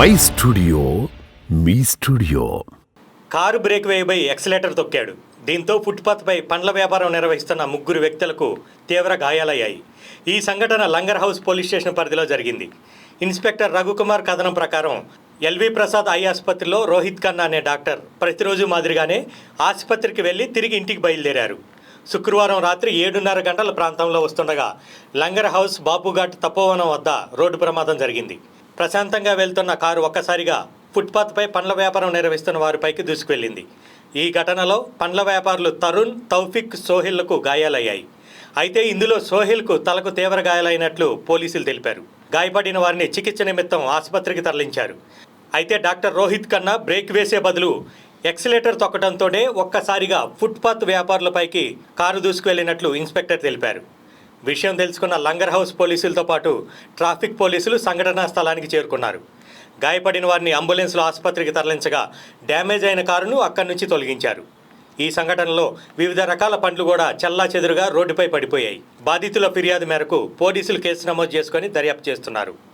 My studio మీ studio. Car brake వేయబోయి accelerator తొక్కాడు. దీంతో ఫుట్పాత్పై పండ్ల వ్యాపారం నిర్వహిస్తున్న ముగ్గురు వ్యక్తులకు తీవ్ర గాయాలయ్యాయి. ఈ సంఘటన లంగర్ హౌస్ పోలీస్ స్టేషన్ పరిధిలో జరిగింది. ఇన్స్పెక్టర్ రఘుకుమార్ కథనం ప్రకారం ఎల్వి ప్రసాద్ ఐ ఆసుపత్రిలో రోహిత్ ఖన్నా అనే డాక్టర్ ప్రతిరోజు మాదిరిగానే ఆసుపత్రికి వెళ్ళి తిరిగి ఇంటికి బయలుదేరారు. శుక్రవారం రాత్రి ఏడున్నర గంటల ప్రాంతంలో వస్తుండగా లంగర్ హౌస్ బాపుఘాట్ తపోవనం వద్ద రోడ్డు ప్రమాదం జరిగింది. ప్రశాంతంగా వెళ్తున్న కారు ఒక్కసారిగా ఫుట్పాత్పై పండ్ల వ్యాపారం నిర్వహిస్తున్న వారిపైకి దూసుకువెళ్ళింది. ఈ ఘటనలో పండ్ల వ్యాపారులు తరుణ్ తౌఫిక్ సోహిల్లకు గాయాలయ్యాయి. అయితే ఇందులో సోహిల్కు తలకు తీవ్ర గాయాలైనట్లు పోలీసులు తెలిపారు. గాయపడిన వారిని చికిత్స నిమిత్తం ఆసుపత్రికి తరలించారు. అయితే డాక్టర్ రోహిత్ కన్నా బ్రేక్ వేసే బదులు ఎక్సిలేటర్ తొక్కడంతోనే ఒక్కసారిగా ఫుట్పాత్ వ్యాపారులపైకి కారు దూసుకువెళ్ళినట్లు ఇన్స్పెక్టర్ తెలిపారు. విషయం తెలుసుకున్న లంగర్ హౌస్ పోలీసులతో పాటు ట్రాఫిక్ పోలీసులు సంఘటనా స్థలానికి చేరుకున్నారు. గాయపడిన వారిని అంబులెన్స్లో ఆసుపత్రికి తరలించగా డ్యామేజ్ అయిన కారును అక్కడి నుంచి తొలగించారు. ఈ సంఘటనలో వివిధ రకాల పండ్లు కూడా చల్లా చెదురుగా రోడ్డుపై పడిపోయాయి. బాధితుల ఫిర్యాదు మేరకు పోలీసులు కేసు నమోదు చేసుకొని దర్యాప్తు చేస్తున్నారు.